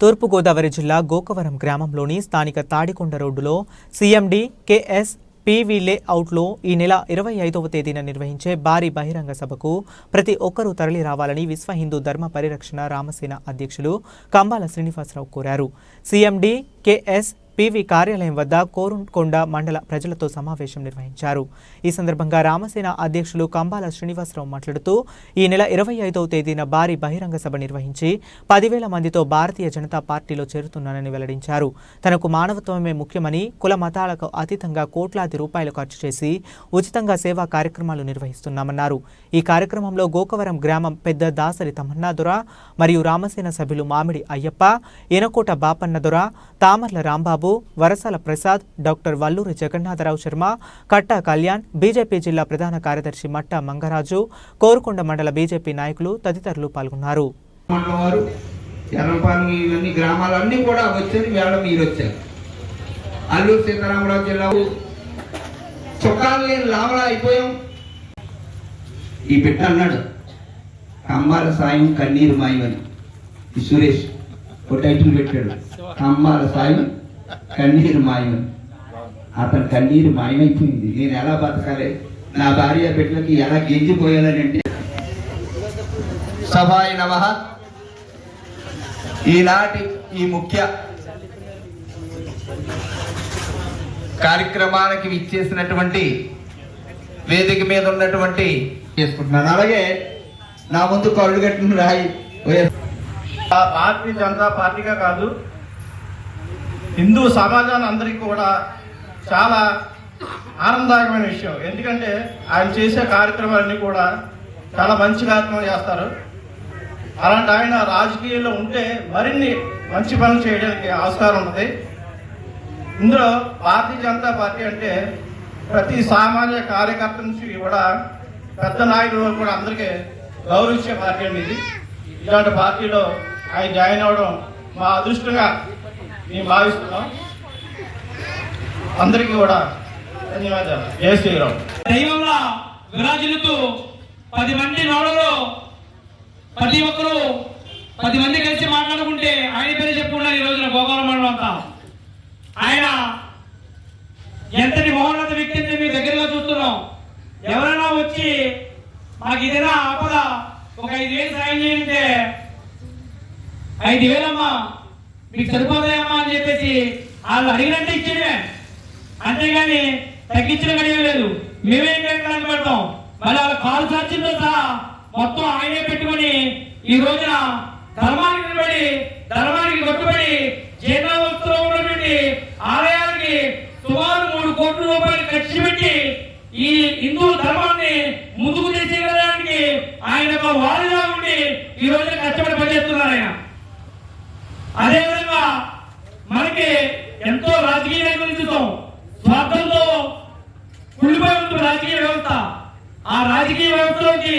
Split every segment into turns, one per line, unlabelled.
తూర్పుగోదావరి జిల్లా గోకవరం గ్రామంలోని స్థానిక తాడికొండ రోడ్డులో సీఎండి కేఎస్ పీవీ లేఅవుట్లో ఈ నెల ఇరవై ఐదవ తేదీన నిర్వహించే భారీ బహిరంగ సభకు ప్రతి ఒక్కరూ తరలి రావాలని విశ్వ హిందూ ధర్మ పరిరక్షణ రామసేన అధ్యక్షులు కంబాల శ్రీనివాసరావు కోరారు. సీఎండి కేఎస్ పివి కార్యాలయం వద్ద కోరుకొండ మండల ప్రజలతో సమావేశం నిర్వహించారు. ఈ సందర్భంగా రామసేన అధ్యక్షులు కంబాల శ్రీనివాసరావు మాట్లాడుతూ ఈ నెల ఇరవై ఐదవ తేదీన భారీ బహిరంగ సభ నిర్వహించి పదివేల మందితో భారతీయ జనతా పార్టీలో చేరుతున్నానని వెల్లడించారు. తనకు మానవత్వమే ముఖ్యమని కుల మతాలకు అతీతంగా కోట్లాది రూపాయలు ఖర్చు చేసి ఉచితంగా సేవా కార్యక్రమాలు నిర్వహిస్తున్నామన్నారు. ఈ కార్యక్రమంలో గోకవరం గ్రామం పెద్ద దాసరి తమన్నాదుర మరియు రామసేన సభ్యులు మామిడి అయ్యప్ప ఎనకోట బాపన్నదుర తామర్ల రాంబాబు వరసాల ప్రసాద్ డాక్టర్ వల్లూరి జగన్నాథరావు శర్మ కట్టా కళ్యాణ్ బీజేపీ జిల్లా ప్రధాన కార్యదర్శి మట్టా మంగరాజు కోరుకొండ మండల బీజేపీ నాయకులు తదితరులు పాల్గొన్నారు.
ఇవన్నీ గ్రామాలన్నీ కూడా వచ్చారు వేళ మీరు వచ్చారు. అల్లూరు సీతారామరాజు జిల్లా లేని లావలా అయిపోయాం. ఈ బిడ్డ అన్నాడు కంబాల సాయం కన్నీరు మాయం అని ఈ సురేష్ ఒక టైటిల్ పెట్టాడు కంబాల సాయం కన్నీరు మాయం అని అతని కన్నీరు మాయమైపోయింది. నేను ఎలా బతకాలి? నా భార్య బిడ్డలకి ఎలా గెంజిపోయాలని అంటే సభాయ నమ. ఈనాటి ఈ ముఖ్య కార్యక్రమానికి ఇచ్చేసినటువంటి వేదిక మీద ఉన్నటువంటి చేసుకుంటున్నాను. అలాగే నా ముందు కళ్ళు కట్టిన రాయి.
ఆ భారతీయ జనతా పార్టీగా కాదు హిందూ సమాజాన్ని అందరికీ కూడా చాలా ఆనందదాయకమైన విషయం. ఎందుకంటే ఆయన చేసే కార్యక్రమాలన్నీ కూడా చాలా మంచి కార్యక్రమాలు చేస్తారు. అలాంటి ఆయన రాజకీయాల్లో ఉంటే మరిన్ని మంచి పనులు చేయడానికి ఆస్కారం ఉంటుంది ఇందులో భారతీయ జనతా పార్టీ అంటే ప్రతి సామాన్య కార్యకర్త నుంచి కూడా పెద్ద నాయకులు కూడా అందరికీ గౌరవించే పార్టీ అండి ఇది. ఇలాంటి పార్టీలో ఆయన జాయిన్ అవ్వడం మా అదృష్టంగా మేము భావిస్తున్నాం. అందరికీ కూడా ధన్యవాదాలు. శ్రీరామ్.
దైవంలా విరాజిల్లుతూ పది మంది నోడలో ప్రతి ఒక్కరూ పది మంది కలిసి మాట్లాడుకుంటే ఆయన పేరు చెప్పుకున్నారు ఈ రోజున గోపాల మండలం అంతా. ఆయన ఎంతటి మహోన్నత వ్యక్తిని మీ దగ్గరగా చూస్తున్నాం. ఎవరైనా వచ్చి మాకు ఇదేనా ఆపద ఒక ఐదు వేలు సాయం చేయంటే ఐదు వేలమ్మా మీకు సరిపోతాయమ్మా అని చెప్పేసి వాళ్ళు అడిగినట్టు ఇచ్చేయడమే అంతేగాని తగ్గించిన గడియం లేదు. మేమే ఇంకెక్కడ పెడతాం మళ్ళీ వాళ్ళ కాలు సాధ్యంతో సహా మొత్తం ఆయనే పెట్టుకొని ఈ రోజున ధర్మానికి నిలబడి ధర్మానికి కట్టుబడి జీర్ణావస్థలో ఉన్నటువంటి ఆలయానికి సుమారు మూడు కోట్ల రూపాయలు ఖర్చు పెట్టి ఈ హిందూ ధర్మాన్ని ముందుకు తీసుకెళ్ళడానికి ఆయన ఒక వారిగా ఉండి ఈ రోజున కష్టపడి పనిచేస్తున్నారు ఆయన. అదేవిధంగా మనకి ఎంతో రాజకీయ నాయకులు స్వార్థంతో కుళ్ళిపోయి ఉంటుంది రాజకీయ వ్యవస్థ. ఆ రాజకీయ వ్యవస్థలోకి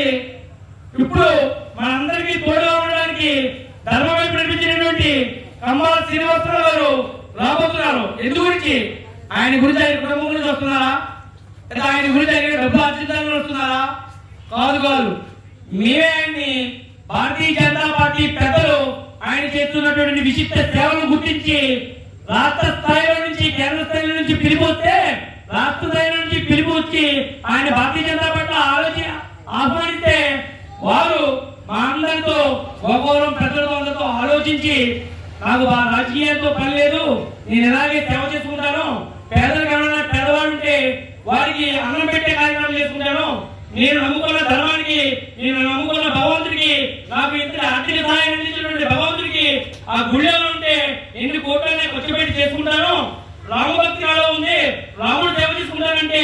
ఇప్పుడు మనందరికీ తోడుగా ఉండడానికి ధర్మం వైపు నడిపించినటువంటి కమ్మాల శ్రీనివాసరావు గారు రాబోతున్నారు. ఎందు గురించి ఆయన గురించి ఆయన కుటుంబం గురించి వస్తున్నారా? లేదా ఆయన గురించి ఆయన డబ్బు ఆర్జించాలని వస్తున్నారా? కాదు కాదు. మేమే ఆయన్ని భారతీయ జనతా పార్టీ పెద్దలు ఆయన చేస్తున్నటువంటి విశిష్ట సేవలను గుర్తించి రాష్ట్ర స్థాయిలో నుంచి కేంద్ర స్థాయిలో నుంచి పిలుపు వస్తే రాష్ట్ర స్థాయిలో నుంచి పిలుపు వచ్చి ఆయన భారతీయ జనతా పార్టీ ఆలోచన ఆహ్వానిస్తే వారు మా అందరితో గోగోరం ప్రజలతో అందరితో ఆలోచించి నాకు ఆ రాజకీయాలతో పని లేదు నేను ఎలాగే సేవ చేసుకుంటాను పేదలకు ఏమైనా పేదవాడు ఉంటే వారికి అన్నం పెట్టే కార్యక్రమం చేసుకుంటాను నేను నమ్ముకున్న ధర్మానికి నేను నమ్ముకున్న భగవంతుడికి నాకు ఇంత ఆర్థిక సహాయం అందించినటువంటి భగవంతుడికి ఆ గుళ్ళో ఉంటే ఎన్ని కోట్లనే ఖర్చు పెట్టి చేసుకుంటాను? రామభక్తి నాలో ఉంది. రాముడు సేవ తీసుకుంటానంటే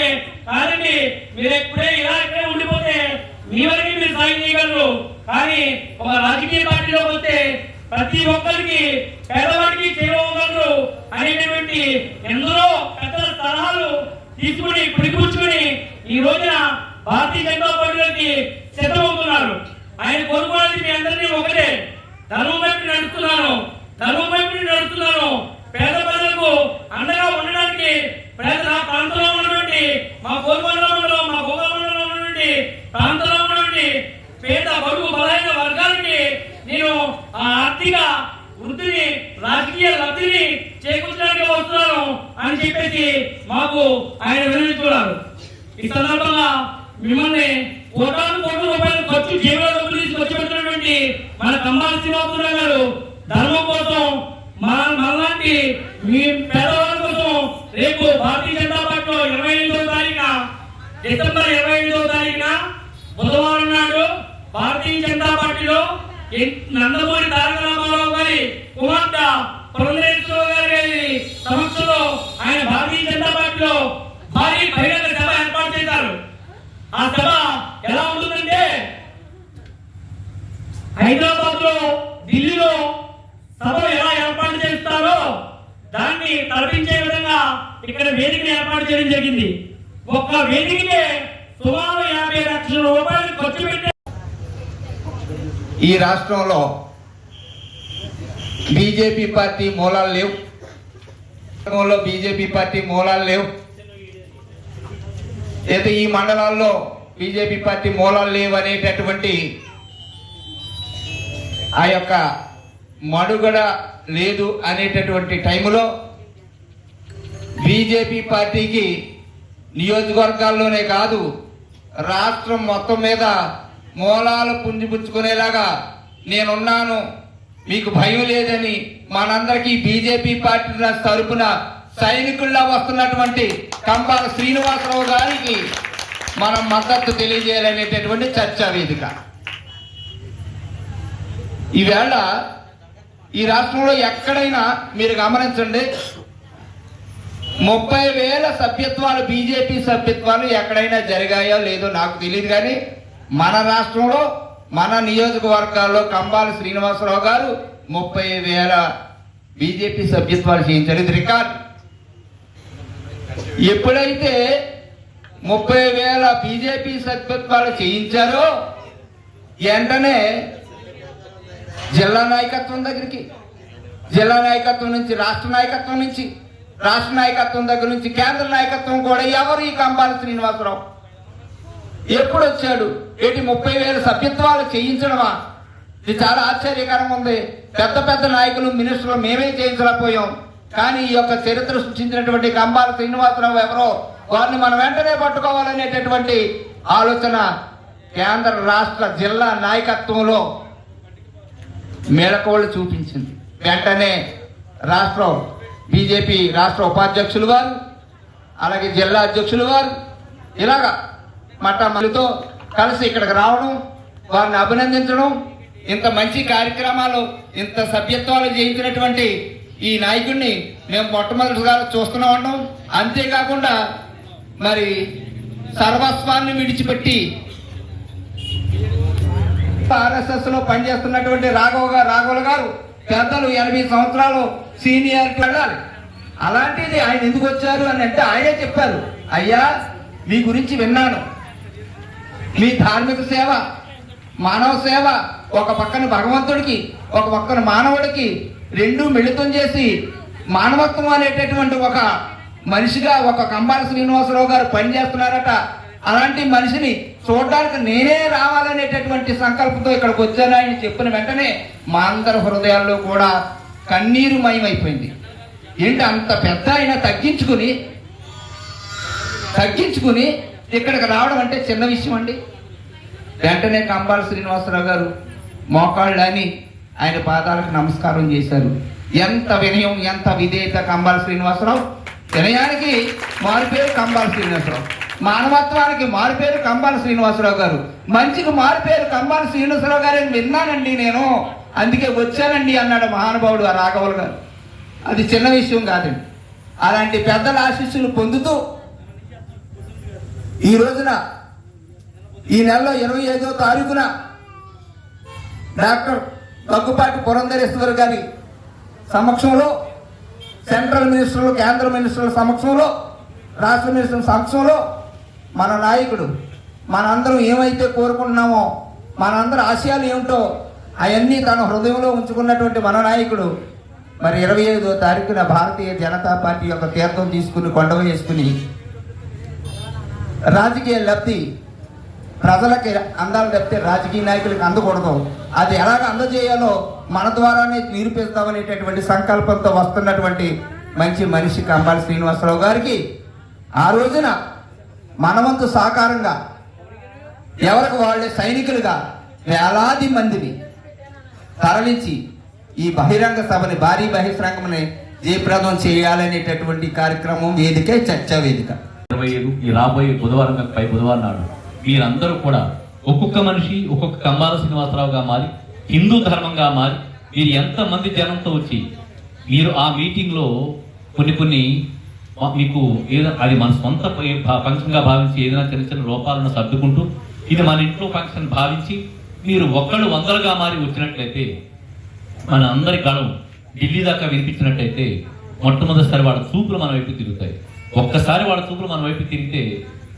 కాదండి మీరు ఎప్పుడే ఇలా ఇక్కడే ఉండిపోతే మీ వరకు మీరు సాయం చేయగలరు. కానీ ఒక రాజకీయ పార్టీలో పోతే ప్రతి ఒక్కరికి పేదవాడికి చేరవగలరు అనేటటువంటి ఎందరో పెద్ద సలహాలు తీసుకుని పిడిపుచ్చుకుని ఈ రోజున భారతీయ జనతా పార్టీలోకి సిద్ధమవుతున్నారు. ఆయన కోరుకోవాల్సి మీ అందరినీ ఒకటే ధర్మం వైపు నడుస్తున్నాను ధర్మం వైపు నడుస్తున్నాను పేద ప్రజలకు అండగా ఉండడానికి పేద నా ప్రాంతంలో ఉన్నటువంటి మా కోరుకొండలో ఉండడం మా గోపాలంలో ఉన్నటువంటి ప్రాంతంలో ఉన్నటువంటి పేద బడుగు బలహీన వర్గాలకి నేను ఆ ఆర్థిక వృద్ధిని రాజకీయ లబ్ధిని చేకూర్చడానికి వస్తున్నాను అని చెప్పేసి మాకు ఆయన వినియోగించుకున్నారు ఈ సందర్భంగా మిమ్మల్ని కోటాను కోట్ల రూపాయలు ఖర్చు జీవన డబ్బులు తీసి ఖర్చు పెట్టినటువంటి మన కమ్మాలి శ్రీనివాసరావు గారు ధర్మం కోసం మన మనలాంటి మీ పేదవాళ్ళ కోసం రేపు భారతీయ జనతా పార్టీలో ఇరవై ఎనిమిదవ తారీఖున డిసెంబర్ ఇరవై ఎనిమిదవ తారీఖున బుధవారం నాడు భారతీయ జనతా పార్టీలో నందమూరి తారక రామారావు గారి కుమార్ పురంధరేశ్వర గారి గారి సమక్షంలో ఆయన భారతీయ జనతా పార్టీలో భారీ బహిరంగ సభ ఏర్పాటు చేశారు ఆ సభ ఎలా ఉంటుందంటే హైదరాబాద్లో ఢిల్లీలో సభలు ఎలా ఏర్పాటు చేస్తారో దాన్ని తలపించే విధంగా ఇక్కడ వేదికను ఏర్పాటు చేయడం జరిగింది. ఒక్క వేదికనే సుమారు యాభై లక్షల రూపాయలు ఖర్చు పెట్టే
ఈ రాష్ట్రంలో బీజేపీ పార్టీ మూలాలు లేవు. రాష్ట్రంలో బీజేపీ పార్టీ మూలాలు లేవు. అయితే ఈ మండలాల్లో బీజేపీ పార్టీ మూలాలు లేవు అనేటటువంటి ఆ యొక్క మడుగడ లేదు అనేటటువంటి టైంలో బీజేపీ పార్టీకి నియోజకవర్గాల్లోనే కాదు రాష్ట్రం మొత్తం మీద మూలాలు పుంజిపుచ్చుకునేలాగా నేనున్నాను. మీకు భయం లేదని మనందరికీ బీజేపీ పార్టీ తరపున సైనికుల్లా వస్తున్నటువంటి కంబాల శ్రీనివాసరావు గారికి మనం మద్దతు తెలియజేయాలనేటటువంటి చర్చా వేదిక. ఈవేళ ఈ రాష్ట్రంలో ఎక్కడైనా మీరు గమనించండి ముప్పై వేల సభ్యత్వాలు బీజేపీ సభ్యత్వాలు ఎక్కడైనా జరిగాయో లేదో నాకు తెలియదు కానీ మన రాష్ట్రంలో మన నియోజకవర్గాల్లో కంబాల శ్రీనివాసరావు గారు ముప్పై వేల బీజేపీ సభ్యత్వాలు చేయించారు ఇది రికార్డ్. ఎప్పుడైతే ముప్పై వేల బీజేపీ సభ్యత్వాలు చేయించారో వెంటనే జిల్లా నాయకత్వం దగ్గరికి జిల్లా నాయకత్వం నుంచి రాష్ట్ర నాయకత్వం నుంచి రాష్ట్ర నాయకత్వం దగ్గర నుంచి కేంద్ర నాయకత్వం కూడా ఎవరు ఈ కంబాల శ్రీనివాసరావు? ఎప్పుడు వచ్చాడు? ఏంటి ముప్పై వేల సభ్యత్వాలు చేయించడమా? ఇది చాలా ఆశ్చర్యకరంగా ఉంది. పెద్ద పెద్ద నాయకులు మినిస్టర్లు మేమే చేయించలేకపోయాం. కానీ ఈ యొక్క చరిత్ర సృష్టించినటువంటి కంబాల శ్రీనివాసరావు ఎవరో వారిని మనం వెంటనే పట్టుకోవాలనేటటువంటి ఆలోచన కేంద్ర రాష్ట్ర జిల్లా నాయకత్వంలో మేళకోళ్ళు చూపించింది. వెంటనే రాష్ట్రం బీజేపీ రాష్ట్ర ఉపాధ్యక్షులు వారు అలాగే జిల్లా అధ్యక్షులు వారు ఇలాగా మట్టమ్మలతో కలిసి ఇక్కడికి రావడం వారిని అభినందించడం ఇంత మంచి కార్యక్రమాలు ఇంత సభ్యత్వాలు చేయించినటువంటి ఈ నాయకుడిని మేము మొట్టమొదటిగా చూస్తూనే ఉన్నాం అంతేకాకుండా మరి సర్వస్వాన్ని విడిచిపెట్టి ఆర్ఎస్ఎస్లో పనిచేస్తున్నటువంటి రాఘవ గారు రాఘవులు గారు పెద్దలు ఎనభై సంవత్సరాలు సీనియర్ వెళ్ళాలి. అలాంటిది ఆయన ఎందుకు వచ్చారు అని అంటే ఆయనే చెప్పారు అయ్యా మీ గురించి విన్నాను. మీ ధార్మిక సేవ మానవ సేవ ఒక పక్కన భగవంతుడికి ఒక పక్కన మానవుడికి రెండు మిళితం చేసి మానవత్వం అనేటటువంటి ఒక మనిషిగా ఒక కంబాల శ్రీనివాసరావు గారు పనిచేస్తున్నారట. అలాంటి మనిషిని చూడడానికి నేనే రావాలనేటటువంటి సంకల్పంతో ఇక్కడికి వచ్చానని చెప్పిన వెంటనే మా అందరి హృదయాల్లో కూడా కన్నీరు మయమైపోయింది. ఏంటి అంత పెద్ద ఆయన తగ్గించుకుని తగ్గించుకుని ఇక్కడికి రావడం అంటే చిన్న విషయం అండి. వెంటనే కంబాల శ్రీనివాసరావు గారు మోకాళ్ళు అని ఆయన పాదాలకు నమస్కారం చేశారు. ఎంత వినయం ఎంత విధేయత కంబాల శ్రీనివాసరావు. వినయానికి మారుపేరు కంబాల శ్రీనివాసరావు. మానవత్వానికి మారుపేరు కంబాల శ్రీనివాసరావు గారు. మంచికి మారుపేరు కంబాల శ్రీనివాసరావు గారు అని విన్నానండి నేను. అందుకే వచ్చానండి అన్నాడు మహానుభావుడు ఆ రాఘవులు గారు. అది చిన్న విషయం కాదండి. అలాంటి పెద్దల ఆశీస్సులు పొందుతూ ఈ రోజున ఈ నెలలో ఇరవై ఐదో తారీఖున డాక్టర్ దగ్గుపాటి పురంధరేశ్వర్ గారి సమక్షంలో సెంట్రల్ మినిస్టర్లు కేంద్ర మినిస్టర్ల సమక్షంలో రాష్ట్ర మినిస్టర్ల సమక్షంలో మన నాయకుడు. మనందరం ఏమైతే కోరుకుంటున్నామో మనందరి ఆశయాలు ఏమిటో అవన్నీ తన హృదయంలో ఉంచుకున్నటువంటి మన నాయకుడు. మరి ఇరవై ఐదో తారీఖున భారతీయ జనతా పార్టీ యొక్క తీర్థం తీసుకుని కొండవ వేసుకుని రాజకీయ లబ్ధి ప్రజలకి అందాలు తప్పితే రాజకీయ నాయకులకు అందకూడదు. అది ఎలాగ అందజేయాలో మన ద్వారానే నిరూపిస్తామనేటటువంటి సంకల్పంతో వస్తున్నటువంటి మంచి మనిషి కంబాలి శ్రీనివాసరావు గారికి ఆ రోజున మనవంతు సాకారంగా. ఎవరికి వాళ్ళే సైనికులుగా? వేలాది మందిని తరలించి ఈ బహిరంగ సభని భారీ బహిరంగమని జయప్రదం చేయాలనేటటువంటి కార్యక్రమం వేదిక చర్చా వేదిక.
ఇరవై ఐదు ఈ రాబోయే బుధవారం పై బుధవారం నాడు మీరందరూ కూడా ఒక్కొక్క మనిషి ఒక్కొక్క కంబాల శ్రీనివాసరావుగా మారి హిందూ ధర్మంగా మారి మీరు ఎంతమంది జనంతో వచ్చి మీరు ఆ మీటింగ్లో కొన్ని కొన్ని మీకు ఏదో అది మన సొంత ఫంక్షన్గా భావించి ఏదైనా చిన్న చిన్న లోపాలను సర్దుకుంటూ ఇది మన ఇంట్లో ఫంక్షన్ భావించి మీరు ఒక్కళ్ళు వందలుగా మారి వచ్చినట్లయితే మన అందరి గళం ఢిల్లీ దాకా వినిపించినట్టయితే మొట్టమొదటిసారి వాళ్ళ చూపులు మన వైపు తిరుగుతాయి. ఒక్కసారి వాళ్ళ చూపులు మన వైపు తిరిగితే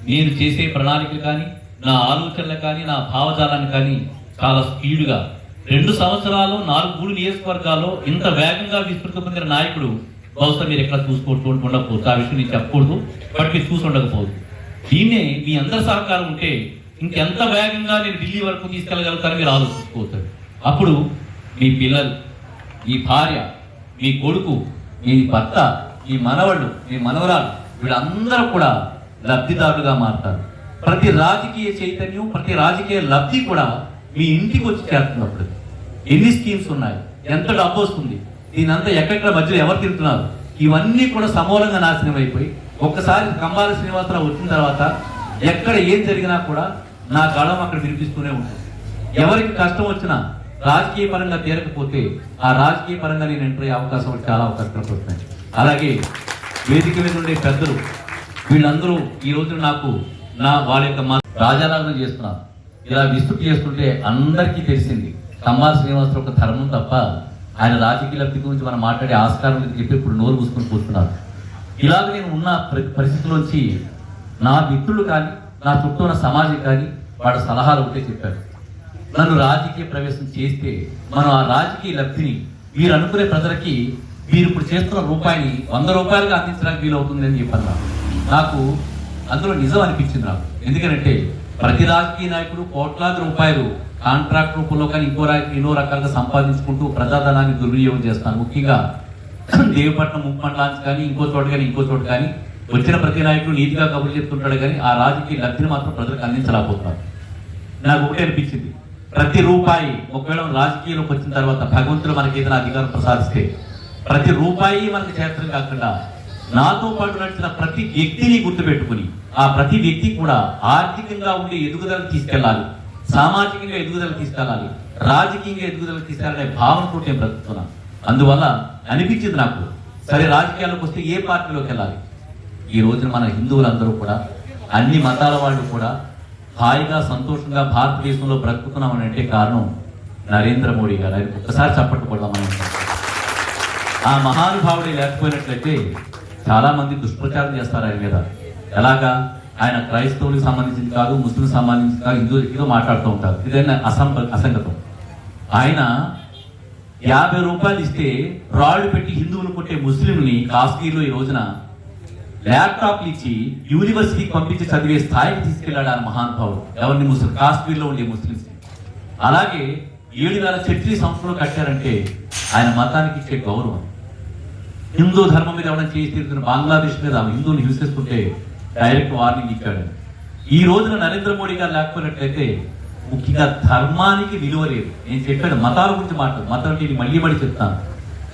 నేను చేసే ప్రణాళికలు కానీ నా ఆలోచనలు కానీ నా భావజాలాన్ని కానీ చాలా స్పీడ్గా రెండు సంవత్సరాలు నాలుగు మూడు నియోజకవర్గాల్లో ఇంత వేగంగా విస్తృత పొందిన నాయకుడు బహుశా మీరు ఎక్కడ చూసుకోవచ్చు ఉండకపోవచ్చు. ఆ విషయం నేను చెప్పకూడదు. బట్ మీరు చూసి ఉండకపోవచ్చు. దీన్నే మీ అందరి సహకారం ఉంటే ఇంకెంత వేగంగా నేను ఢిల్లీ వరకు తీసుకెళ్ళగలుగుతాను మీరు ఆలోచించుకోవచ్చు అప్పుడు మీ పిల్లలు మీ భార్య మీ కొడుకు మీ భర్త మీ మనవళ్ళు మీ మనవరాలు వీళ్ళందరూ కూడా లబ్ధిదారులుగా మారుతారు. ప్రతి రాజకీయ చైతన్యం ప్రతి రాజకీయ లబ్ధి కూడా మీ ఇంటికి వచ్చి చేస్తున్నప్పుడు ఎన్ని స్కీమ్స్ ఉన్నాయి? ఎంత డబ్బు వస్తుంది? దీనంతా ఎక్కడెక్కడ మధ్యలో ఎవరు తింటున్నారు ఇవన్నీ కూడా సమూలంగా నాశనం అయిపోయి ఒక్కసారి కంబాల శ్రీనివాసరావు వచ్చిన తర్వాత ఎక్కడ ఏం జరిగినా కూడా నా గళం అక్కడ వినిపిస్తూనే ఉంటుంది. ఎవరికి కష్టం వచ్చినా రాజకీయ పరంగా తీరకపోతే ఆ రాజకీయ పరంగా నేను ఎంటర్ అయ్యే అవకాశం చాలా అవకాశాలు వస్తున్నాయి అలాగే వేదిక మీద ఉండే పెద్దలు వీళ్ళందరూ ఈ రోజు నాకు నా వాళ్ళ యొక్క మా రాజారాధన చేస్తున్నారు. ఇలా విస్తృతి చేస్తుంటే అందరికీ తెలిసింది కమ్మాల శ్రీనివాసరావు ఒక ధర్మం తప్ప ఆయన రాజకీయ లబ్ధి గురించి మనం మాట్లాడే ఆస్కారం లేదు చెప్పి ఇప్పుడు నోరు మూసుకొని కూర్చున్నారు. ఇలాగ నేను ఉన్న పరి- పరిస్థితిలోంచి నా మిత్రులు కానీ నా చుట్టూ ఉన్న సమాజం కానీ వాళ్ళ సలహాలు ఒకటే చెప్పారు. నన్ను రాజకీయ ప్రవేశం చేస్తే మనం ఆ రాజకీయ లబ్ధిని మీరు అనుకునే ప్రజలకి మీరు ఇప్పుడు చేస్తున్న రూపాయిని వంద రూపాయలుగా అందించడానికి వీలవుతుంది అని చెప్పాను నాకు. అందులో నిజం అనిపించింది నాకు. ఎందుకంటే ప్రతి రాజకీయ నాయకుడు కోట్లాది రూపాయలు కాంట్రాక్ట్ రూపంలో కానీ ఇంకో ఎన్నో రకాలుగా సంపాదించుకుంటూ ప్రజాధనాన్ని దుర్వినియోగం చేస్తాను ముఖ్యంగా దేవపట్నం ముప్పండ్లాంచి కానీ ఇంకో చోట కానీ ఇంకో చోట కానీ వచ్చిన ప్రతి నాయకుడు నీతిగా కబుర్లు చెప్తుంటాడు కానీ ఆ రాజకీయ లబ్ధిని మాత్రం ప్రజలకు అందించలేకపోతున్నారు. నాకు ఒకటి అనిపించింది. ప్రతి రూపాయి ఒకవేళ రాజకీయంలోకి వచ్చిన తర్వాత భగవంతుడు మనకి ఏదైనా అధికారం ప్రసాదిస్తే ప్రతి రూపాయి మనకి చేతనం కాకుండా నాతో పాటు నడిచిన ప్రతి వ్యక్తిని గుర్తుపెట్టుకుని ఆ ప్రతి వ్యక్తి కూడా ఆర్థికంగా ఉండే ఎదుగుదలకు తీసుకెళ్ళాలి. సామాజికంగా ఎదుగుదల తీసుకెళ్ళాలి. రాజకీయంగా ఎదుగుదల తీసుకెళ్ళాలనే భావనతో నేను బ్రతుకుతున్నాను అందువల్ల అనిపించింది నాకు. సరే రాజకీయాల్లోకి వస్తే ఏ పార్టీలోకి వెళ్ళాలి? ఈ రోజున మన హిందువులందరూ కూడా అన్ని మతాల వాళ్ళు కూడా హాయిగా సంతోషంగా భారతదేశంలో బ్రతుకుతున్నామని అంటే కారణం నరేంద్ర మోడీ గారు. ఆయన ఒక్కసారి చప్పట్లు ఆ మహానుభావుడే లేకపోయినట్లయితే చాలామంది దుష్ప్రచారం చేస్తారు ఆయన మీద. ఎలాగా? ఆయన క్రైస్తవులకు సంబంధించింది కాదు ముస్లిం సంబంధించింది కాదు హిందూ ఏదో మాట్లాడుతూ ఉంటారు. ఇదైనా అసం అసంగతం. ఆయన యాభై రూపాయలు ఇస్తే రాళ్ళు పెట్టి హిందువులు కొట్టే ముస్లింని కాశ్మీర్లో ఈ రోజున ల్యాప్టాప్లు ఇచ్చి యూనివర్సిటీకి పంపించి చదివే స్థాయికి తీసుకెళ్ళాడు ఆ మహానుభావుడు ఎవరిని ముస్లిం కాశ్మీర్లో ఉండే ముస్లింస్. అలాగే ఏడు వేల చర్చిని సంస్థలు కట్టారంటే ఆయన మతానికి ఇచ్చే గౌరవం. హిందూ ధర్మం మీద ఎవరైనా చేసి తీరుతున్న బంగ్లాదేశ్ మీద హిందువుని హింసిస్తుంటే డైరెక్ట్ వార్నింగ్ ఇచ్చాడు. ఈ రోజున నరేంద్ర మోడీ గారు లేకపోయినట్లయితే ముఖ్యంగా ధర్మానికి విలువ లేదు. నేను చెప్పాను మతాల గురించి మాట్లాడు మతం అంటే మళ్ళీ మళ్ళీ చెప్తాను.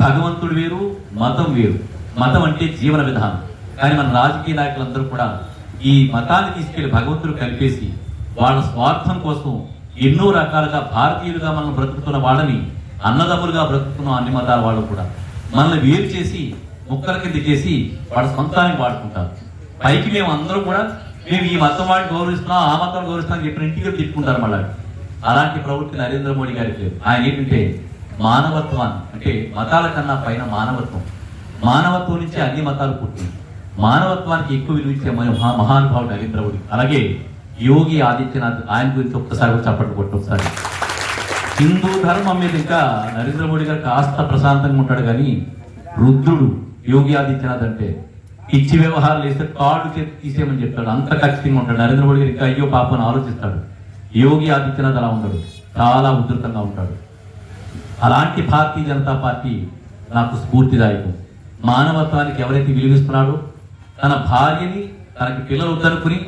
భగవంతుడు వేరు మతం వేరు. మతం అంటే జీవన విధానం. కానీ మన రాజకీయ నాయకులందరూ కూడా ఈ మతాన్ని తీసుకెళ్ళి భగవంతుడు కలిపేసి వాళ్ళ స్వార్థం కోసం ఎన్నో రకాలుగా భారతీయులుగా మనం బ్రతుకుతున్న వాళ్ళని అన్నదమ్ములుగా బ్రతుకుతున్న అన్ని మతాల వాళ్ళు కూడా మనల్ని వేరు చేసి ముక్కల కింద చేసి వాళ్ళ సొంతానికి వాడుకుంటారు. పైకి మేము అందరం కూడా మేము ఈ మతం వాడిని గౌరవిస్తున్నాం ఆ మతం గౌరవిస్తున్నాం అని చెప్పిన ఇంటికి తిట్టుకుంటారు మళ్ళీ. అలాంటి ప్రవృత్తి నరేంద్ర మోడీ గారికి లేదు ఆయన ఏంటంటే మానవత్వాన్ని అంటే మతాల కన్నా పైన మానవత్వం. మానవత్వం నుంచి అన్ని మతాలు పుట్టింది. మానవత్వానికి ఎక్కువ విలువ ఇచ్చే మన మహా- మహానుభావుడు నరేంద్ర మోడీ. అలాగే యోగి ఆదిత్యనాథ్ ఆయన గురించి ఒక్కసారి కూడా చప్పట్లు కొట్టు ఒకసారి. హిందూ ధర్మం మీద ఇంకా నరేంద్ర మోడీ గారు కాస్త ప్రశాంతంగా ఉంటాడు కానీ రుద్రుడు యోగి ఆదిత్యనాథ్ అంటే ఇచ్చి వ్యవహారాలు వేస్తే కాళ్ళు చేతి తీసేయమని చెప్తాడు. అంత ఖచ్చితంగా ఉంటాడు. నరేంద్ర మోడీ గారు ఇంకా అయ్యో పాపను ఆలోచిస్తాడు. యోగి ఆదిత్యనాథ్ అలా ఉండడు. చాలా ఉధృతంగా ఉంటాడు. అలాంటి భారతీయ జనతా పార్టీ నాకు స్ఫూర్తిదాయకం. మానవత్వానికి ఎవరైతే విలువిస్తున్నాడో తన భార్యని తనకి పిల్లలు వద్దనుకుని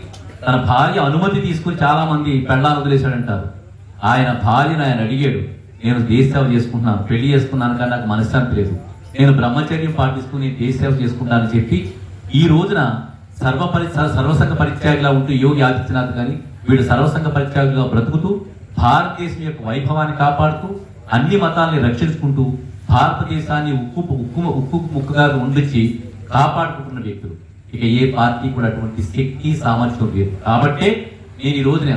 తన భార్య అనుమతి తీసుకుని చాలామంది పెళ్ళాలు వదిలేశాడంటారు. ఆయన భార్యను ఆయన అడిగాడు నేను దేశ సేవ చేసుకుంటున్నాను పెళ్ళి చేసుకున్నాను కానీ నాకు మనశ్శాంతి లేదు. నేను బ్రహ్మచర్యం పాటిస్తూ నేను దేశ సేవ చేసుకుంటానని చెప్పి ఈ రోజున సర్వపరి సర్వ- సర్వసంగ పరిత్యాగిలా ఉంటూ యోగి ఆదిత్యనాథ్ కానీ వీడు సర్వసంగ పరిత్యాగిగా బ్రతుకుతూ భారతదేశం యొక్క వైభవాన్ని కాపాడుతూ అన్ని మతాల్ని రక్షించుకుంటూ భారతదేశాన్ని ఉక్కు ఉక్కు ఉక్కు ముక్కుగా ఉండిచ్చి కాపాడుకుంటున్న వ్యక్తులు ఇక ఏ పార్టీ కూడా అటువంటి శక్తి సామర్థ్యం లేదు. కాబట్టే నేను ఈ రోజున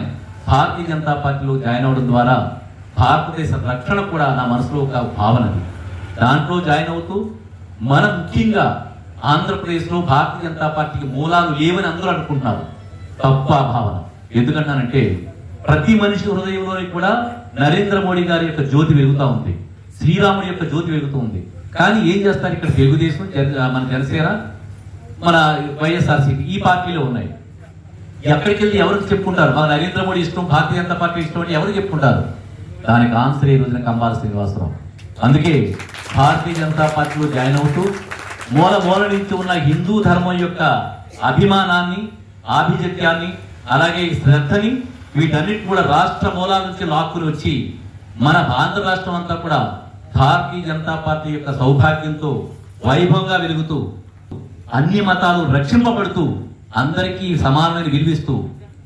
భారతీయ జనతా పార్టీలో జాయిన్ అవడం ద్వారా భారతదేశ రక్షణ కూడా నా మనసులో ఒక భావనది దాంట్లో జాయిన్ అవుతూ మన ముఖ్యంగా ఆంధ్రప్రదేశ్లో భారతీయ జనతా పార్టీకి మూలాలు లేవని అందరూ అనుకుంటున్నారు. తప్పు ఆ భావన. ఎందుకంటానంటే ప్రతి మనిషి హృదయంలో కూడా నరేంద్ర మోడీ గారి యొక్క జ్యోతి వెలుగుతూ ఉంది. శ్రీరాముడి యొక్క జ్యోతి వెలుగుతూ ఉంది. కానీ ఏం చేస్తారు ఇక్కడ తెలుగుదేశం జన- మన జనసేన మన వైఎస్ఆర్సీపీ ఈ పార్టీలో ఉన్నాయి. ఎక్కడికి వెళ్ళి ఎవరికి చెప్పుకుంటారు? మన నరేంద్ర మోడీ ఇష్టం భారతీయ జనతా పార్టీ ఇష్టం అంటే ఎవరు చెప్పుకుంటారు? దానికి ఆన్సర్ ఈ రోజున కంబాల శ్రీనివాసరావు. అందుకే భారతీయ జనతా పార్టీలో జాయిన్ అవుతూ మూల మూల నుంచి ఉన్న హిందూ ధర్మం యొక్క అభిమానాన్ని ఆభిజత్యాన్ని అలాగే శ్రద్ధని వీటన్నిటి కూడా రాష్ట్ర మూలాల నుంచి లాక్కులు వచ్చి మన ఆంధ్ర రాష్ట్రం అంతా కూడా భారతీయ జనతా పార్టీ యొక్క సౌభాగ్యంతో వైభవంగా వెలుగుతూ అన్ని మతాలు రక్షింపబడుతూ అందరికీ సమానమైన విలువిస్తూ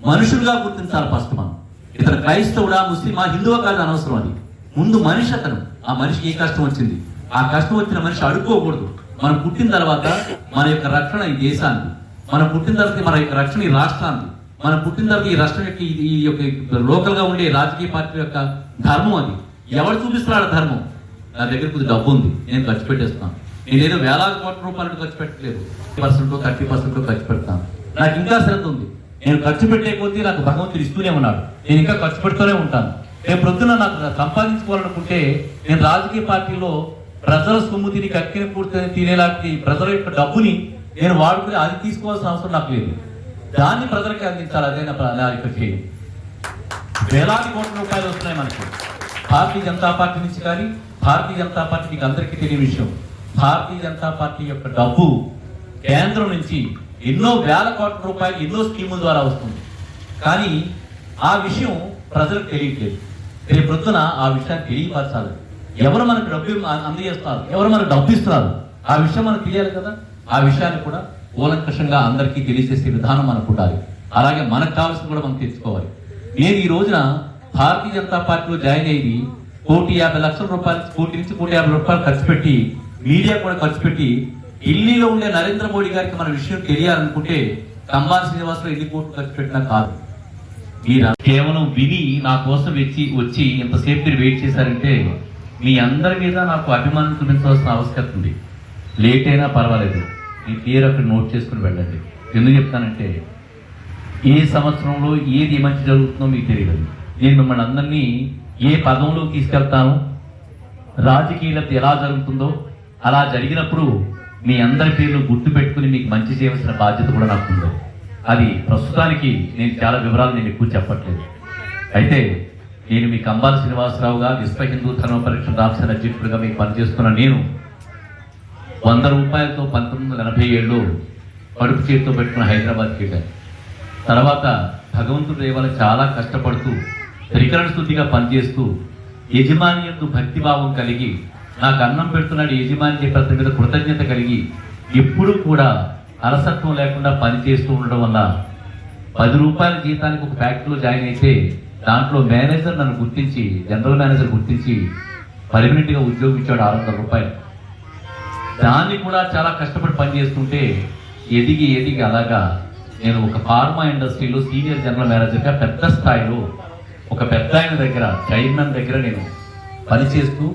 మనుషులుగా గుర్తించాలి ఫస్ట్ మనం ఇతను క్రైస్తవుడా ముస్లిమా హిందువా కాదు అనవసరం అది. ముందు మనిషి అతను. ఆ మనిషికి ఏ కష్టం వచ్చింది? ఆ కష్టం వచ్చిన మనిషి అడుక్కోకూడదు. మనం పుట్టిన తర్వాత మన యొక్క రక్షణ ఈ దేశానికి. మనం పుట్టిన తర్వాత మన యొక్క రక్షణ ఈ రాష్ట్రానికి. మనం పుట్టిన తర్వాత ఈ రాష్ట్రం యొక్క ఈ- యొక్క లోకల్గా ఉండే రాజకీయ పార్టీ యొక్క ధర్మం అది. ఎవరు చూపిస్తున్నాడు ధర్మం? నా దగ్గర కొద్ది డబ్బు ఉంది. నేను ఖర్చు పెట్టేస్తాను. నేనేదో వేలాది కోట్ల రూపాయలు ఖర్చు పెట్టలేదు. పర్సెంట్ థర్టీ పర్సెంట్ ఖర్చు పెడతాను. నాకు ఇంకా శ్రద్ధ ఉంది. నేను ఖర్చు పెట్టే కొద్దీ నాకు భగవంతుడు ఇస్తూనే ఉన్నాడు. నేను ఇంకా ఖర్చు పెడుతూనే ఉంటాను. రేపు ప్రొద్దున నాకు సంపాదించుకోవాలనుకుంటే నేను రాజకీయ పార్టీలో ప్రజల సొమ్ము తిని కక్కిన పూర్తి తినేలాంటి ప్రజల యొక్క డబ్బుని నేను వాడుకుని అది తీసుకోవాల్సిన అవసరం నాకు లేదు. దాన్ని ప్రజలకి అందించాలి. అదే నా యొక్క ధ్యేయం. వేలాది కోట్ల రూపాయలు వస్తున్నాయి మనకి. భారతీయ జనతా పార్టీ నుంచి కానీ భారతీయ జనతా పార్టీ మీకు అందరికీ తెలియని విషయం. భారతీయ జనతా పార్టీ యొక్క డబ్బు కేంద్రం నుంచి ఎన్నో వేల కోట్ల రూపాయలు ఎన్నో స్కీముల ద్వారా వస్తుంది. కానీ ఆ విషయం ప్రజలకు తెలియట్లేదు. రేపు ప్రొద్దున ఆ విషయాన్ని తెలియపరచాలి. ఎవరు మనకు డబ్బు అందజేస్తారు? ఎవరు మనకు డబ్బు ఇస్తున్నారు ఆ విషయం మనకు తెలియాలి కదా? ఆ విషయాన్ని కూడా కూలంకషంగా అందరికీ తెలియజేసే విధానం మనకు ఉండాలి. అలాగే మనకు కావాల్సింది కూడా మనం తెచ్చుకోవాలి నేను ఈ రోజున భారతీయ జనతా పార్టీలో జాయిన్ అయ్యి కోటి యాభై లక్షల రూపాయలు కోటి నుంచి కోటి యాభై రూపాయలు ఖర్చు పెట్టి మీడియా కూడా ఖర్చు పెట్టి ఢిల్లీలో ఉండే నరేంద్ర మోడీ గారికి మన విషయం తెలియాలనుకుంటే కంబాల శ్రీనివాసరావు ఎన్ని కోట్లు ఖర్చు పెట్టినా కాదు. మీరు? కేవలం విని నా కోసం వచ్చి వచ్చి ఇంతసేపు మీరు వెయిట్ చేశారంటే మీ అందరి మీద నాకు అభిమానం చూపించవలసిన ఆవశ్యకత ఉంది. లేట్ అయినా పర్వాలేదు. మీ పేరు అక్కడ నోట్ చేసుకుని వెళ్ళండి. ఎందుకు చెప్తానంటే ఏ సంవత్సరంలో ఏది మంచి జరుగుతుందో మీకు తెలియదు. నేను మిమ్మల్ని అందరినీ ఏ పదంలో తీసుకెళ్తాను రాజకీయాలతో ఎలా జరుగుతుందో అలా జరిగినప్పుడు మీ అందరి పేర్లు గుర్తు పెట్టుకుని మీకు మంచి చేయవలసిన బాధ్యత కూడా నాకు ఉంది అది ప్రస్తుతానికి నేను చాలా వివరాలు నేను ఎక్కువ చెప్పట్లేదు. అయితే నేను మీ కంబాల శ్రీనివాసరావుగా విశ్వ హిందూ ధర్మ పరిషత్ రాష్ట్ర అధ్యక్షుడిగా మీకు పనిచేస్తున్న నేను వంద రూపాయలతో పంతొమ్మిది వందల ఎనభై ఏడులో కడుపు చేతితో పెట్టుకున్న హైదరాబాద్కి వెళ్ళాను తర్వాత భగవంతుడు రేవాల చాలా కష్టపడుతూ త్రికరణ స్థుతిగా పనిచేస్తూ యజమాన్యందు భక్తిభావం కలిగి నాకు అన్నం పెడుతున్నాడు యజమాని చెప్పి మీద కృతజ్ఞత కలిగి ఎప్పుడూ కూడా అలసత్వం లేకుండా పనిచేస్తూ ఉండడం వల్ల పది రూపాయల జీతానికి ఒక ఫ్యాక్టరీలో జాయిన్ అయితే దాంట్లో మేనేజర్ నన్ను గుర్తించి జనరల్ మేనేజర్ గుర్తించి పర్మనెంట్గా ఉద్యోగం ఇచ్చాడు ఆరు వందల రూపాయలు. దాన్ని కూడా చాలా కష్టపడి పనిచేస్తుంటే ఎదిగి ఎదిగి అలాగా నేను ఒక ఫార్మా ఇండస్ట్రీలో సీనియర్ జనరల్ మేనేజర్గా పెద్ద స్థాయిలో ఒక పెద్ద ఆయన దగ్గర చైర్మన్ దగ్గర నేను పనిచేస్తూ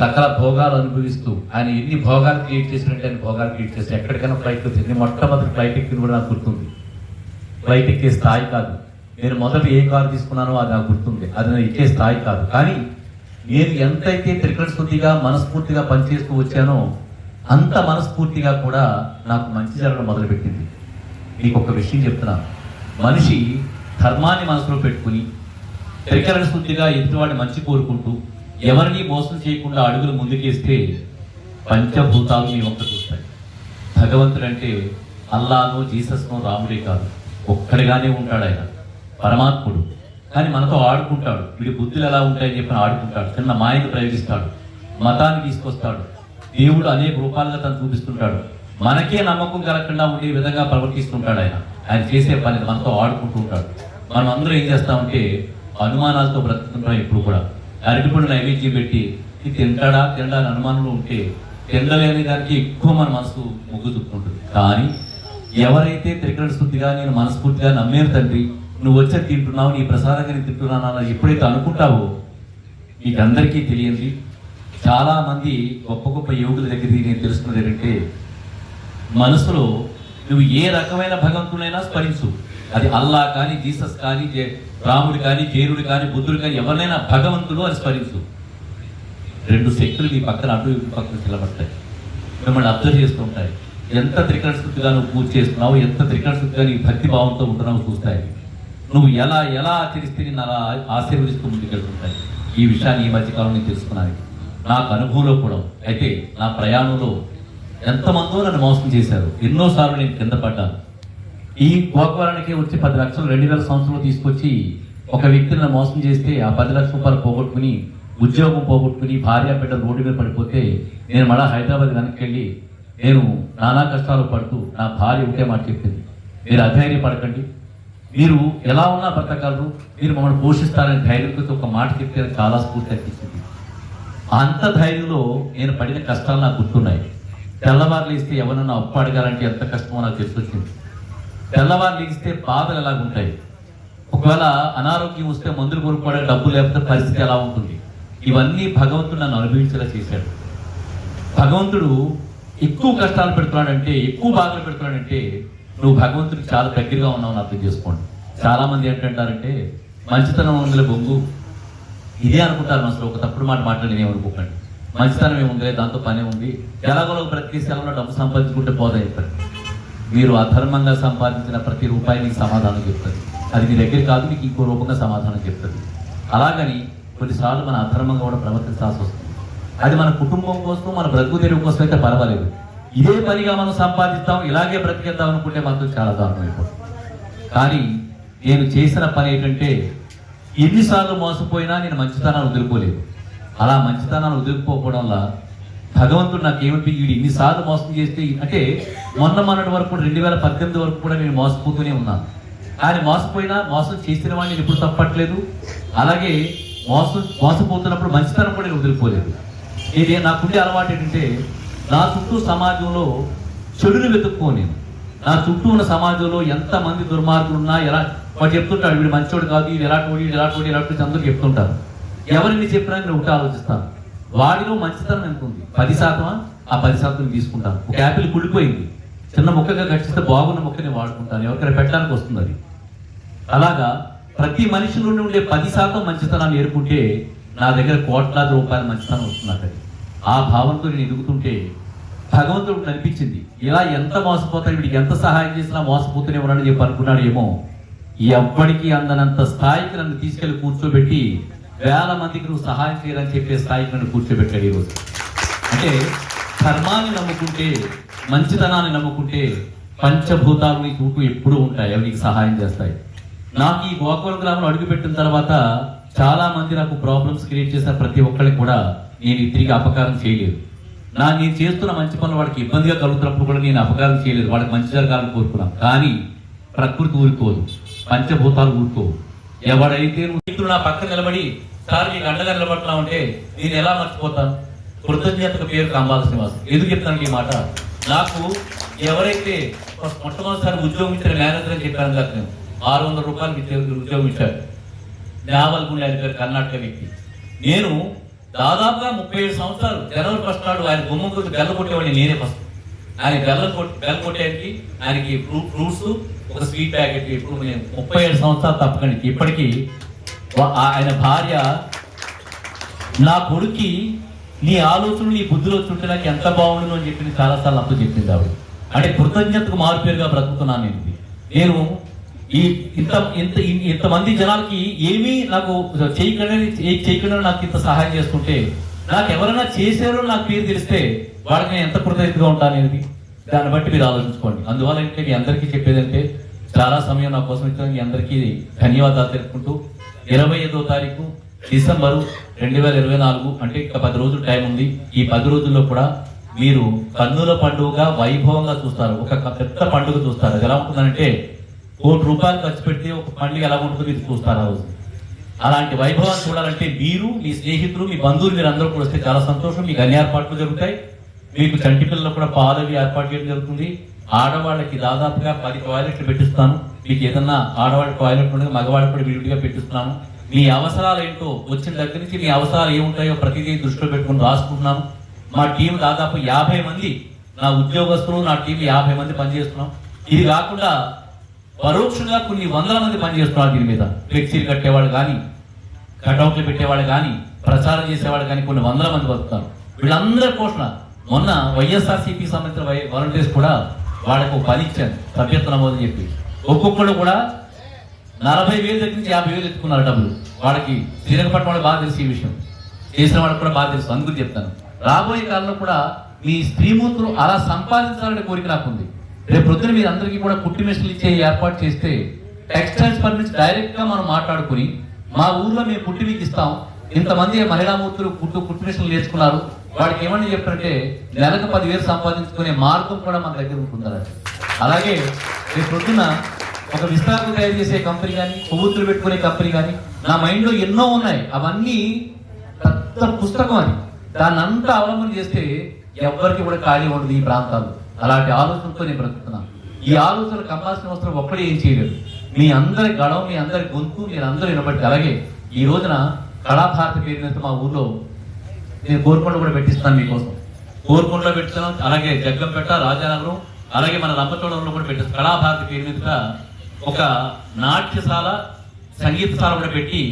సకల భోగాలు అనుభవిస్తూ ఆయన ఎన్ని భోగాలు క్రియేట్ చేసినట్టు ఆయన భోగాలు క్రియేట్ చేసి ఎక్కడికైనా ఫ్లైట్ వచ్చింది మొట్టమొదటి ఫ్లైట్ ఎక్కింది కూడా నాకు గుర్తుంది. ఫ్లైట్ ఎక్కే స్థాయి కాదు. నేను మొదట ఏ కారు తీసుకున్నానో అది నాకు గుర్తుంది. అది నేను ఇచ్చే స్థాయి కాదు. కానీ నేను ఎంతైతే త్రికరణ శుద్ధిగా మనస్ఫూర్తిగా పనిచేస్తూ వచ్చానో అంత మనస్ఫూర్తిగా కూడా నాకు మంచి జరగడం మొదలుపెట్టింది. మీకు ఒక విషయం చెప్తున్నాను మనిషి ధర్మాన్ని మనసులో పెట్టుకుని త్రికరణ శుద్ధిగా ఎదుటివాడి మంచి కోరుకుంటూ ఎవరిని మోసం చేయకుండా అడుగులు ముందుకేస్తే పంచభూతాలు మీ వంక చూస్తాయి భగవంతుడంటే అల్లాను జీసస్ను రాముడే కాదు. ఒక్కడిగానే ఉంటాడు ఆయన. పరమాత్ముడు. కానీ మనతో ఆడుకుంటాడు. వీడి బుద్ధులు ఎలా ఉంటాయని చెప్పి ఆడుకుంటాడు. చిన్న మాయకు ప్రయోగిస్తాడు. మతాన్ని తీసుకొస్తాడు. దేవుడు అనేక రూపాలుగా తను చూపిస్తుంటాడు. మనకే నమ్మకం కలగకుండా ఉండే విధంగా ప్రవర్తిస్తుంటాడు ఆయన. ఆయన చేసే పని మనతో ఆడుకుంటూ ఉంటాడు. మనం అందరూ ఏం చేస్తామంటే అనుమానాలతో బ్రతుకుతుంటాం ఇప్పుడు కూడా. అరటిపండు నైవేద్యం పెట్టి ఇది తింటాడా తినడా అని అనుమానంలో ఉంటే తినలేని దానికి ఎక్కువ మన మనసు మొగ్గు చూపుతుంటుంది. కానీ ఎవరైతే త్రికరణ శుద్ధిగా నేను మనస్ఫూర్తిగా నమ్మేరు తండ్రి నువ్వు వచ్చి తింటున్నావు నీ ప్రసాదంగా నేను తింటున్నాను అని ఎప్పుడైతే అనుకుంటావో మీకు అందరికీ తెలియంది చాలామంది గొప్ప గొప్ప యోగుల దగ్గరికి నేను తెలుసుకున్నది ఏంటంటే మనసులో నువ్వు ఏ రకమైన భగవంతునైనా స్మరించు. అది అల్లా కానీ జీసస్ కానీ రాముడు కానీ జేరుడు కానీ బుద్ధుడు కానీ ఎవరినైనా భగవంతుడు అని స్మరించు. రెండు శక్తులు నీ పక్కన అటు ఇటు పక్కన నిలబడతాయి. మిమ్మల్ని అబ్జర్వ్ చేస్తూ ఉంటాయి. ఎంత త్రికరణ శుద్ధిగా నువ్వు పూజ చేస్తున్నావు ఎంత త్రికరణ శుద్ధిగా నీ భక్తి భావంతో ఉంటున్నావు చూస్తాయి. నువ్వు ఎలా ఎలా ఆచరిస్తే నేను అలా ఆశీర్వదిస్తూ ముందుకెళ్తుంటాయి ఈ విషయాన్ని ఈ మధ్యకాలం నేను తెలుసుకున్నాను. నాకు అనుభవంలో కూడా అయితే నా ప్రయాణంలో ఎంతమందో నన్ను మోసం చేశారు. ఎన్నోసార్లు నేను కింద పడ్డాను. ఈ గోకవరానికి వచ్చి పది లక్షలు రెండు వేల సంవత్సరంలో తీసుకొచ్చి ఒక వ్యక్తిని నన్ను మోసం చేస్తే ఆ పది లక్షల రూపాయలు పోగొట్టుకుని ఉద్యోగం పోగొట్టుకుని భార్య బిడ్డ రోడ్డు మీద పడిపోతే నేను మళ్ళా హైదరాబాద్ వెనక్కి వెళ్ళి నేను నానా కష్టాలు పడుతూ నా భార్య ఒకటే మాట చెప్పింది. మీరు అధైర్యపడకండి. మీరు ఎలా ఉన్నా బ్రతకాలరు మీరు మమ్మల్ని పోషిస్తారని ధైర్యంతో ఒక మాట చెప్పారు చాలా స్ఫూర్తి అనిపించింది అంత ధైర్యంలో నేను పడిన కష్టాలు నాకు గుర్తున్నాయి. తెల్లవారులు ఇస్తే ఎవరన్నా అప్పు అడగాలంటే ఎంత కష్టమో నాకు తెలిసి వచ్చింది తెల్లవారులు ఇస్తే బాధలు ఎలాగుంటాయి ఒకవేళ అనారోగ్యం వస్తే మందులు కొనుక్కోవడానికి డబ్బు లేకపోతే పరిస్థితి ఎలా ఉంటుంది? ఇవన్నీ భగవంతుడు నన్ను అనుభవించేలా చేశాడు. భగవంతుడు ఎక్కువ కష్టాలు పెడుతున్నాడంటే ఎక్కువ బాధలు పెడుతున్నాడంటే నువ్వు భగవంతుడికి చాలా దగ్గరగా ఉన్నావు అర్థం చేసుకోండి. చాలా మంది ఏంటంటారంటే మంచితనం ఉందిలే బొంగు. ఇదే అనుకుంటారు అసలు. ఒక తప్పుడు మాట మాట్లాడి అనుకోకండి. మంచితనం ఏముందిలే దాంతో పనే ఉంది. ఎలాగోలో ప్రతి సెలవులో డబ్బు సంపాదించుకుంటే పోదా చెప్పారు. మీరు అధర్మంగా సంపాదించిన ప్రతి రూపాయి మీకు సమాధానం చెప్తుంది. అది మీ దగ్గర కాదు మీకు ఇంకో రూపంగా సమాధానం చెప్తుంది. అలాగని కొన్నిసార్లు మన అధర్మంగా కూడా ప్రవర్తించాల్సి వస్తుంది. అది మన కుటుంబం కోసం మన బ్రతుకు తెరువు కోసం అయితే పర్వాలేదు. ఇదే పనిగా మనం సంపాదిస్తాం ఇలాగే బ్రతికేద్దాం అనుకుంటే మనతో చాలా దారుణం అయిపోతుంది కానీ నేను చేసిన పని ఏంటంటే ఎన్నిసార్లు మోసపోయినా నేను మంచితనాన్ని వదులుకోలేదు. అలా మంచితనాన్ని వదులుకోకపోవడం వల్ల భగవంతుడు నాకు ఏమిటి వీడు ఇన్నిసార్లు మోసం చేస్తే అంటే మొన్న మొన్నటి వరకు కూడా రెండు వేల పద్దెనిమిది వరకు కూడా నేను మోసపోతూనే ఉన్నాను కానీ మోసపోయినా మోసం చేసిన వాడిని నేను ఎప్పుడు తప్పట్లేదు. అలాగే మోసం మోసపోతున్నప్పుడు మంచితనం కూడా నేను వదులుకోలేదు. ఇది నాకుండే అలవాటు ఏంటంటే నా చుట్టూ సమాజంలో చెడును వెతుక్కోనేను నా చుట్టూ ఉన్న సమాజంలో ఎంతమంది దుర్మార్గులు ఉన్నా ఎలా వాడు చెప్తుంటాడు వీడు మంచోడు కాదు వీడు ఎలాంటి వీడు ఎలాంటి ఎలాంటి అందరూ చెప్తుంటారు. ఎవరిని చెప్పినా నేను ఒకటి ఆలోచిస్తాను. వాడిలో మంచితనం ఎంత ఉంది? పది శాతమా? ఆ పది శాతం తీసుకుంటాను. ఒక యాపిల్ కుళ్ళిపోయింది. చిన్న మొక్కగా గడిచిస్తే బాగున్న మొక్కని వాడుకుంటాను. ఎవరికైనా పెట్టడానికి వస్తుంది అది. అలాగా ప్రతి మనిషి నుండి ఉండే పది శాతం మంచితనాన్ని ఏర్పుంటే నా దగ్గర కోట్లాది రూపాయల మంచితనం వస్తుంది అక్కడి ఆ భావంతో నేను ఎదుగుతుంటే భగవంతుడు అనిపించింది ఇలా ఎంత మోసపోతాడు వీడికి ఎంత సహాయం చేసినా మోసపోతూనే ఉన్నాడని చెప్పి అనుకున్నాడు ఏమో. ఎవ్వడికి అందనంత స్థాయికి నన్ను తీసుకెళ్ళి కూర్చోబెట్టి వేల మందికి నువ్వు సహాయం చేయాలని చెప్పే స్థాయికి నన్ను కూర్చోబెట్టాడు ఈరోజు. అంటే ధర్మాన్ని నమ్ముకుంటే మంచితనాన్ని నమ్ముకుంటే పంచభూతాలు నీ చూపు ఎప్పుడూ ఉంటాయి అవి నీకు సహాయం చేస్తాయి. నాకు ఈ గోకులం గ్రామంలో అడుగుపెట్టిన తర్వాత చాలా మంది నాకు ప్రాబ్లమ్స్ క్రియేట్ చేసిన ప్రతి ఒక్కరికి కూడా నేను తిరిగి అపకారం చేయలేదు. నా నేను చేస్తున్న మంచి పనులు వాడికి ఇబ్బందిగా కలుగుతున్నప్పుడు కూడా నేను అపకారం చేయలేదు. వాడికి మంచి జరగాలని కోరుకున్నాను కానీ ప్రకృతి ఊరుకోదు. పంచభూతాలు ఊరుకోవు. ఎవడైతే నువ్వు ఇప్పుడు నా పక్కన నిలబడి సార్ నీకు అండగా నిలబడుతున్నా ఉంటే నేను ఎలా మర్చిపోతాను? కృతజ్ఞతకు పేరు కాంబాల శ్రీనివాస్. ఎందుకు చెప్తాను ఈ మాట? నాకు ఎవరైతే మొట్టమొదటిసారి ఉద్యోగం ఇచ్చిన మేనేజర్ అని చెప్పాను కదా నేను ఆరు వందల రూపాయలు ఇచ్చే ఉద్యోగం ఇచ్చాడు నావల్గుండే గుండె పేరు కర్ణాటక వ్యక్తి. నేను దాదాపుగా ముప్పై ఏడు సంవత్సరాలు జనవరి ఫస్ట్ నాడు ఆయన గుమ్మం గురించి బెల్ల కొట్టేవాడిని నేనే ఫస్ట్ ఆయన బెల్ల కొట్టి బెల్ల కొట్టేయడానికి ఆయనకి ఫ్రూట్ ఫ్రూట్స్ ఒక స్వీట్ ప్యాకెట్ ఇప్పుడు నేను ముప్పై ఏడు సంవత్సరాలు తప్పకండి. ఇప్పటికీ ఆయన భార్య నా కొడుక్కి నీ ఆలోచనలు నీ బుద్ధిలో చుట్టూ నాకు ఎంత బాగుండును అని చెప్పి చాలాసార్లు అప్పు చెప్పింది ఆవిడ. అంటే కృతజ్ఞతకు మారుపేరుగా బ్రతుకుతున్నాను నేను. నేను ఈ ఇంత ఇంత ఇంతమంది జనాలకి ఏమీ నాకు చేయకుండా చేయకుండా నాకు ఇంత సహాయం చేస్తుంటే నాకు ఎవరైనా చేశారో నాకు పేరు తెలిస్తే వాళ్ళకి నేను ఎంత కృతజ్ఞతగా ఉంటాను అనేది దాన్ని బట్టి మీరు ఆలోచించుకోండి. అందువల్ల ఏంటంటే మీ అందరికీ చెప్పేదంటే చాలా సమయం నా కోసం ఇచ్చిన మీ అందరికీ ధన్యవాదాలు తెలుపుకుంటూ ఇరవై ఐదో తారీఖు డిసెంబరు రెండు వేల ఇరవై నాలుగు అంటే ఇంకా పది రోజులు టైం ఉంది. ఈ పది రోజుల్లో కూడా మీరు కన్నుల పండుగగా వైభవంగా చూస్తారు. ఒక పెద్ద పండుగ చూస్తారు. అది ఎలా ఉంటుందంటే కోటి రూపాయలు ఖర్చు పెడితే ఒక పండుగ ఎలా ఉంటుందో మీరు చూస్తారు ఆ రోజు. అలాంటి వైభవాన్ని చూడాలంటే మీరు మీ స్నేహితులు మీ బంధువులు మీరు అందరూ కూడా వస్తే చాలా సంతోషం. మీకు అన్ని ఏర్పాట్లు జరుగుతాయి. మీకు చంటి పిల్లలు కూడా పాలవి ఏర్పాటు చేయడం జరుగుతుంది. ఆడవాళ్ళకి దాదాపుగా పది టాయిలెట్లు పెట్టిస్తాను. మీకు ఏదన్నా ఆడవాళ్ళ టాయిలెట్ ఉండగా మగవాళ్ళకి కూడా విడివిడిగా పెట్టిస్తున్నాను. మీ అవసరాలు ఏంటో వచ్చిన దగ్గర నుంచి మీ అవసరాలు ఏముంటాయో ప్రతిదీ దృష్టిలో పెట్టుకుని రాసుకుంటున్నాను. మా టీం దాదాపు యాభై మంది నా ఉద్యోగస్తులు నా టీం యాభై మంది పనిచేస్తున్నాం. ఇది కాకుండా పరోక్షంగా కొన్ని వందల మంది పనిచేస్తున్నారు దీని మీద. ఫ్లెక్సీలు కట్టేవాళ్ళు కానీ కటౌట్లు పెట్టేవాళ్ళు కానీ ప్రచారం చేసేవాళ్ళు కానీ కొన్ని వందల మంది బతుకుతారు. వీళ్ళందరి పోషణ. మొన్న వైఎస్ఆర్సీపీ సంబంధించిన వై- వాలంటీర్స్ కూడా వాళ్ళకు ఒక పని ఇచ్చాను సభ్యత్వ నమోదు అని చెప్పి. ఒక్కొక్కడు కూడా నలభై వేలు దగ్గర నుంచి యాభై వేలు ఎత్తుకున్నారు డబ్బులు. వాళ్ళకి శ్రీరంగపట్నం వాళ్ళకి బాగా తెలుసు ఈ విషయం. చేసిన వాళ్ళకి కూడా బాగా తెలుసు. అందుకు చెప్తాను. రాబోయే కాలంలో కూడా మీ స్త్రీమూర్తులు అలా సంపాదించాలనే కోరిక నాకుంది. రేపు పొద్దున మీరు అందరికీ కూడా కుట్టి మెషిన్లు ఇచ్చే ఏర్పాటు చేస్తే టెక్స్టైల్స్ పని నుంచి డైరెక్ట్గా మనం మాట్లాడుకుని మా ఊర్లో మేము కుట్టి మీకు ఇస్తాం. ఇంతమంది మహిళామూర్తులు కుట్టు కుట్టి మెషిన్లు నేర్చుకున్నారు. వాడికి ఏమని చెప్పారంటే నెలకు పదివేలు సంపాదించుకునే మార్గం కూడా మన దగ్గర ఉంటుందా అలాగే రేపు పొద్దున ఒక విస్తారకు తయారు చేసే కంపెనీ కానీ కొవ్వొత్తులు పెట్టుకునే కంపెనీ కానీ నా మైండ్లో ఎన్నో ఉన్నాయి. అవన్నీ పెద్ద పుస్తకం అది. దాన్ని అంతా అవలంబన చేస్తే ఎవ్వరికి కూడా ఖాళీ ఉండదు ఈ ప్రాంతాల్లో అలాంటి ఆలోచనతో నేను బ్రతుకుతున్నాను. ఈ ఆలోచన కంపాల్సిన అవసరం ఒక్కడే ఏం చేయలేదు. మీ అందరి గడవ మీ అందరి గొంతు మీరు అందరూ వినబట్టి అలాగే ఈ రోజున కళాభారతి పేరు మీద మా ఊర్లో నేను కోరుకొండ కూడా పెట్టిస్తాను మీకోసం. కోరుకొండలో పెట్టిస్తాను అలాగే జగ్గంపేట రాజానగరం అలాగే మన రంపచోడవరంలో కూడా పెట్టిస్తాను కళాభారతి పేరు మీద ఒక నాట్యశాల సంగీతశాల కూడా పెట్టి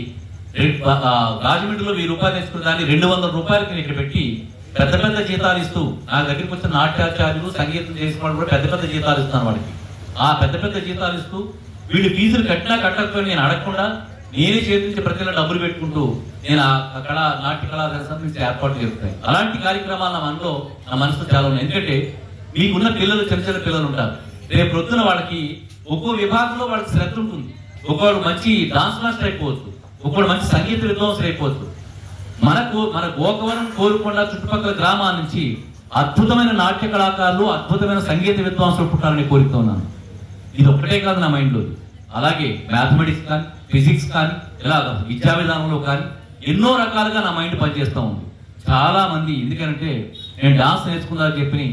రాజమండ్రిలో వెయ్యి రూపాయలు తీసుకున్న దాన్ని రెండు వందల రూపాయలకి ఇక్కడ పెట్టి పెద్ద పెద్ద జీతాలు ఇస్తూ నా దగ్గరికి వచ్చిన నాట్యాచార్యులు సంగీతం చేసిన వాళ్ళు కూడా పెద్ద పెద్ద జీతాలు ఇస్తాను వాడికి. ఆ పెద్ద పెద్ద జీతాలు ఇస్తూ వీళ్ళు ఫీజులు కట్టినా కట్టకపోయినా నేను అడగకుండా నేనే చేతి నుంచి ప్రతి నెల డబ్బులు పెట్టుకుంటూ నేను ఆ కళ నాట్య కళా నుంచి ఏర్పాటు చేస్తాను అలాంటి కార్యక్రమాలు నా మనలో నా మనసులో చాలా ఉన్నాయి. ఎందుకంటే మీకున్న పిల్లలు చిన్న చిన్న పిల్లలు ఉంటారు. రేపు ప్రొద్దున వాళ్ళకి ఒక్కో విభాగంలో వాళ్ళకి శ్రద్ధ ఉంటుంది. ఒక్కోడు మంచి డాన్స్ మాస్టర్ అయిపోవచ్చు. ఒక్కోడు మంచి సంగీత విద్వాంసులు అయిపోవచ్చు. మనకు మన గోకవరం కోరుకొండ చుట్టుపక్కల గ్రామాల నుంచి అద్భుతమైన నాట్య కళాకారులు అద్భుతమైన సంగీత విద్వాంసులు పుట్టాలని కోరుతూ ఉన్నాను. ఇది ఒక్కటే కాదు నా మైండ్లో. అలాగే మ్యాథమెటిక్స్ కానీ ఫిజిక్స్ కానీ ఇలా విద్యా విధానంలో కానీ ఎన్నో రకాలుగా నా మైండ్ పనిచేస్తూ ఉంది. చాలా మంది ఎందుకంటే నేను డాన్స్ నేర్చుకున్నారని చెప్పి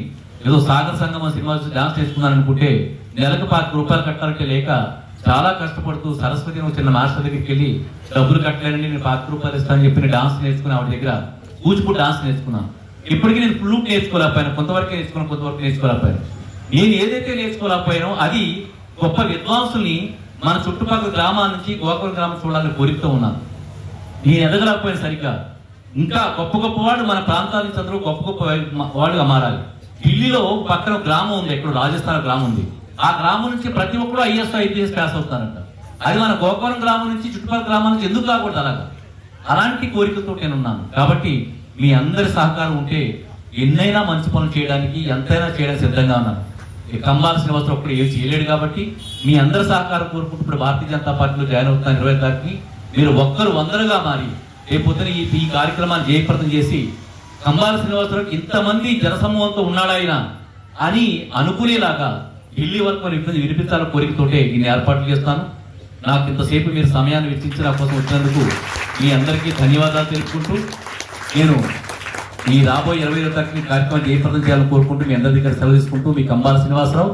ఏదో సాగర్ సంగమ సినిమా డాన్స్ నేర్చుకున్నాను అనుకుంటే నెలకు పాతిక రూపాయలు కట్టాలంటే లేక చాలా కష్టపడుతూ సరస్వతి నువ్వు చిన్న మాస్టర్ దగ్గరికి వెళ్ళి డబ్బులు కట్టలేనండి నేను పాతిక రూపాయలు ఇస్తానని చెప్పి నేను డాన్స్ నేర్చుకుని ఆవిడ దగ్గర కూచిపూడి డాన్స్ నేర్చుకున్నాను ఇప్పటికీ నేను ఫ్లూట్ నేర్చుకోలేకపోయాను కొంతవరకు నేర్చుకున్నాను కొంతవరకు నేర్చుకోలేకపోయాను. నేను ఏదైతే నేర్చుకోలేకపోయానో అది గొప్ప విద్వాంసుల్ని మన చుట్టుపక్కల గ్రామాల నుంచి గోకుల గ్రామం చూడాలని కోరికతో ఉన్నాను నేను ఎదగలేకపోయాను సరిగ్గా. ఇంకా గొప్ప గొప్ప వాళ్ళు మన ప్రాంతాల నుంచి అందరూ గొప్ప గొప్ప వాళ్ళుగా మారాలి. ఢిల్లీలో పక్కన గ్రామం ఉంది ఎక్కడ రాజస్థాన్ గ్రామం ఉంది. ఆ గ్రామం నుంచి ప్రతి ఒక్కరు ఐఎస్ ఐపీఎస్ పాస్ అవుతారంట. అది మన గోకులం గ్రామం నుంచి చుట్టుపక్కల గ్రామాల నుంచి ఎందుకు కాకూడదు అలాగా? అలాంటి కోరికతో నేనున్నాను. కాబట్టి మీ అందరి సహకారం ఉంటే ఎన్నైనా మంచి పనులు చేయడానికి ఎంతైనా చేయడానికి సిద్ధంగా ఉన్నాను. ఈ కంబాల శ్రీనివాసరావు ఒక్కడు ఏం చేయలేడు కాబట్టి మీ అందరి సహకారం కోరుకుంటూ ఇప్పుడు భారతీయ జనతా పార్టీలో జాయిన్ అవుతాను ఇరవై తారీఖుని మీరు ఒక్కరు వందలుగా మారి రేపొద్దున ఈ ఈ కార్యక్రమాన్ని జయప్రదం చేసి కంబాల శ్రీనివాసరావు ఇంతమంది జనసమూహంతో ఉన్నాడాయన అని అనుకునేలాగా ఢిల్లీ వరకు మరి ఇబ్బంది వినిపించాలని కోరికతోటే దీన్ని ఏర్పాటు చేస్తాను. నాకు ఇంతసేపు మీరు సమయాన్ని వెచ్చించి నా కోసం వచ్చినందుకు మీ అందరికీ ధన్యవాదాలు తెలుపుకుంటూ నేను ఈ రాబోయే ఇరవై ఐదో తారీఖు ఏ జయప్రదం చేయాలని కోరుకుంటూ మీ అందరి దగ్గర సెలవు తీసుకుంటూ మీ కంబాల శ్రీనివాసరావు